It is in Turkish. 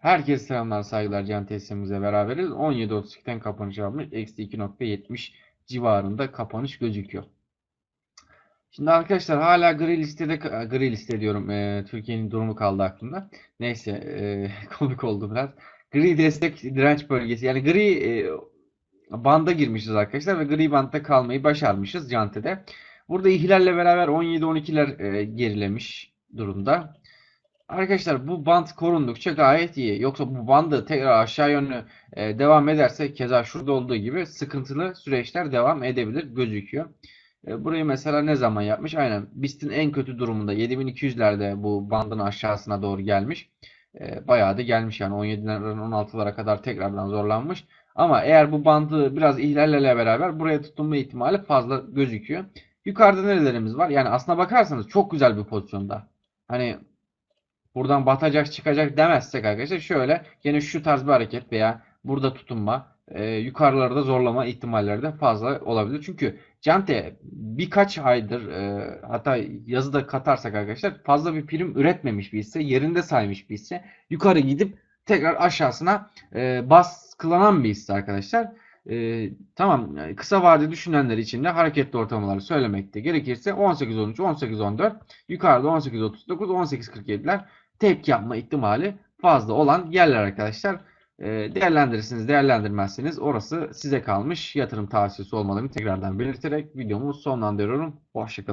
Herkese selamlar, saygılar. Can teslimimize beraberiz. 17.32'den kapanış yapmış. Eksi 2.70 civarında kapanış gözüküyor. Şimdi arkadaşlar hala gri listede gri liste diyorum. Ee, Türkiye'nin durumu kaldı aklımda. Neyse ee, komik oldu biraz. Gri destek direnç bölgesi. Yani gri ee, banda girmişiz arkadaşlar ve gri bantta kalmayı başarmışız Cante'de. Burada ihlalle beraber 17-12'ler ee, gerilemiş durumda. Arkadaşlar bu band korundukça gayet iyi. Yoksa bu bandı tekrar aşağı yönlü e, devam ederse keza şurada olduğu gibi sıkıntılı süreçler devam edebilir gözüküyor. E, burayı mesela ne zaman yapmış? Aynen BIST'in en kötü durumunda 7200'lerde bu bandın aşağısına doğru gelmiş. E, bayağı da gelmiş yani 17'lerden 16'lara kadar tekrardan zorlanmış. Ama eğer bu bandı biraz ihlallerle beraber buraya tutunma ihtimali fazla gözüküyor. Yukarıda nerelerimiz var? Yani aslına bakarsanız çok güzel bir pozisyonda. Hani buradan batacak çıkacak demezsek arkadaşlar şöyle gene şu tarz bir hareket veya burada tutunma e, yukarılarda zorlama ihtimalleri de fazla olabilir. Çünkü Cante birkaç aydır e, hatta yazıda katarsak arkadaşlar fazla bir prim üretmemiş bir hisse yerinde saymış bir hisse yukarı gidip tekrar aşağısına e, baskılanan bir hisse arkadaşlar. E, tamam kısa vade düşünenler için de hareketli ortalamaları söylemekte gerekirse 18-13, 18-14 yukarıda 18-39, 18-47'ler tepki yapma ihtimali fazla olan yerler arkadaşlar. E, değerlendirirsiniz, değerlendirmezseniz orası size kalmış. Yatırım tavsiyesi olmadığını tekrardan belirterek videomu sonlandırıyorum. Hoşçakalın.